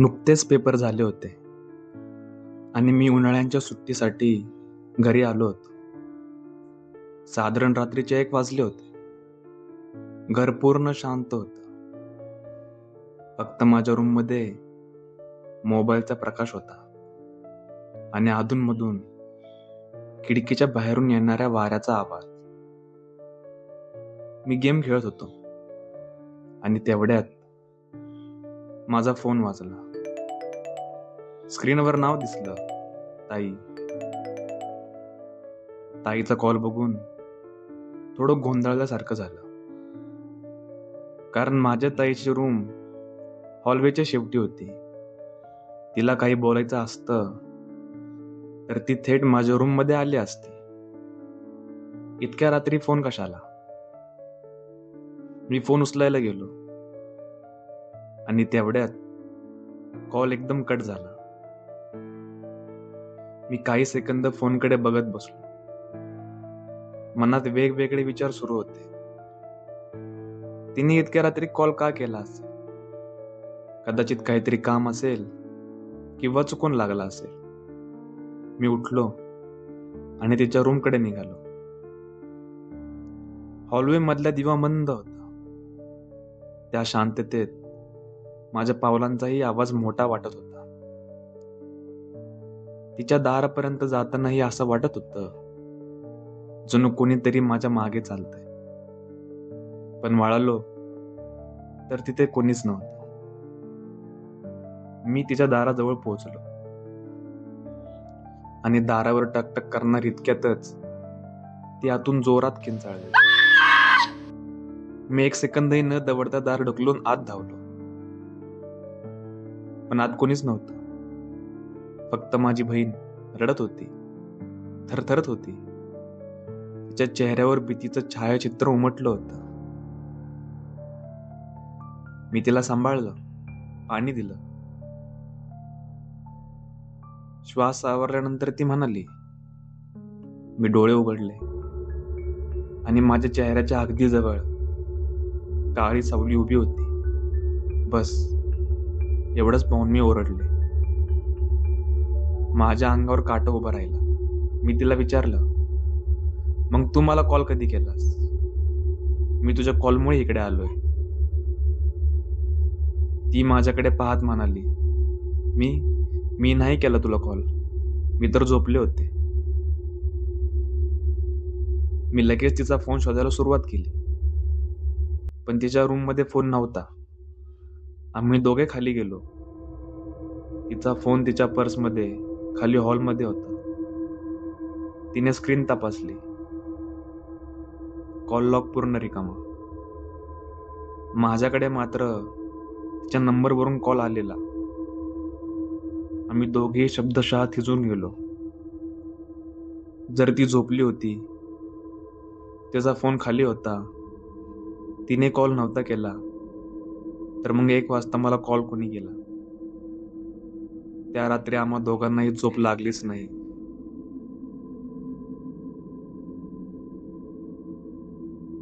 नुकतेच पेपर झाले होते. आणि मी उन्हाळ्यांच्या सुट्टीसाठी घरी आलो होतो. साधारण रात्रीचे एक वाजले होते. घर पूर्ण शांत होत. फक्त माझ्या रूममध्ये मोबाईलचा प्रकाश होता. आणि अधूनमधून खिडकीच्या बाहेरून येणाऱ्या वाऱ्याचा आवाज. मी गेम खेळत होतो. आणि तेवढ्यात माझा फोन वाजला. स्क्रीनवर नाव दिसलं. ताई. ताईचा कॉल बघून थोडं गोंधळल्यासारखं झालं. कारण माझ्या ताईची रूम हॉलवेच्या शेवटी होती. तिला काही बोलायचं असतं तर ती थेट माझ्या रूममध्ये आली असती. इतक्या रात्री फोन कशाला? मी फोन उचलायला गेलो. आणि तेवढ्यात कॉल एकदम कट झाला. मी काही सेकंद फोनकडे बघत बसलो. मनात वेगवेगळे विचार सुरू होते. तिने इतक्या रात्री कॉल का केला असेल? कदाचित काहीतरी काम असेल किंवा चुकून लागला असेल. मी उठलो आणि तिच्या रूमकडे निघालो. हॉलवे मधला दिवा मंद होता. त्या शांततेत माझ्या पावलांचाही आवाज मोठा वाटत होता. तिच्या दारापर्यंत जातानाही असं वाटत होतं जणू कोणीतरी माझ्या मागे चालतंय. पण वळालो तर तिथे कोणीच नव्हतं. मी तिच्या दाराजवळ पोहोचलो. आणि दारावर टकटक करणार इतक्यातच ती आतून जोरात किंचाळली मी एक सेकंदही न दवडता दार ढकलून आत धावलो. पण आत कोणीच नव्हतं. फक्त माझी बहीण रडत होती. थरथरत होती. तिच्या चेहऱ्यावर भीतीचं छायाचित्र उमटलं होतं. मी तिला सांभाळलं पाणी दिलं. श्वास आवरल्यानंतर ती म्हणाली मी डोळे उघडले आणि माझ्या चेहऱ्याच्या अगदी जवळ काळी सावली उभी होती. बस एवढंच पाहून मी ओरडले. माझ्या अंगावर काटं उभं राहिला. मी तिला विचारलं मग तू मला कॉल कधी केलास? मी तुझ्या कॉलमुळे इकडे आलोय. ती माझ्याकडे पाहत म्हणाली मी मी नाही केला तुला कॉल मी तर झोपले होते. मी लगेच तिचा फोन शोधायला सुरुवात केली. पण तिच्या रूममध्ये फोन नव्हता. आम्ही दोघे खाली गेलो. तिचा फोन तिच्या पर्समध्ये खाली हॉलमध्ये होता. तिने स्क्रीन तपासली. कॉल लॉक पूर्ण रिकामा. माझ्याकडे मात्र तिच्या नंबरवरून कॉल आलेला. आम्ही दोघे शब्दशः थिजून गेलो. जर ती झोपली होती त्याचा फोन खाली होता तिने कॉल नव्हता केला तर मग एक वाजता मला कॉल कोणी केला. त्या रात्री आम्हा दोघांनाही झोप लागलीच नाही.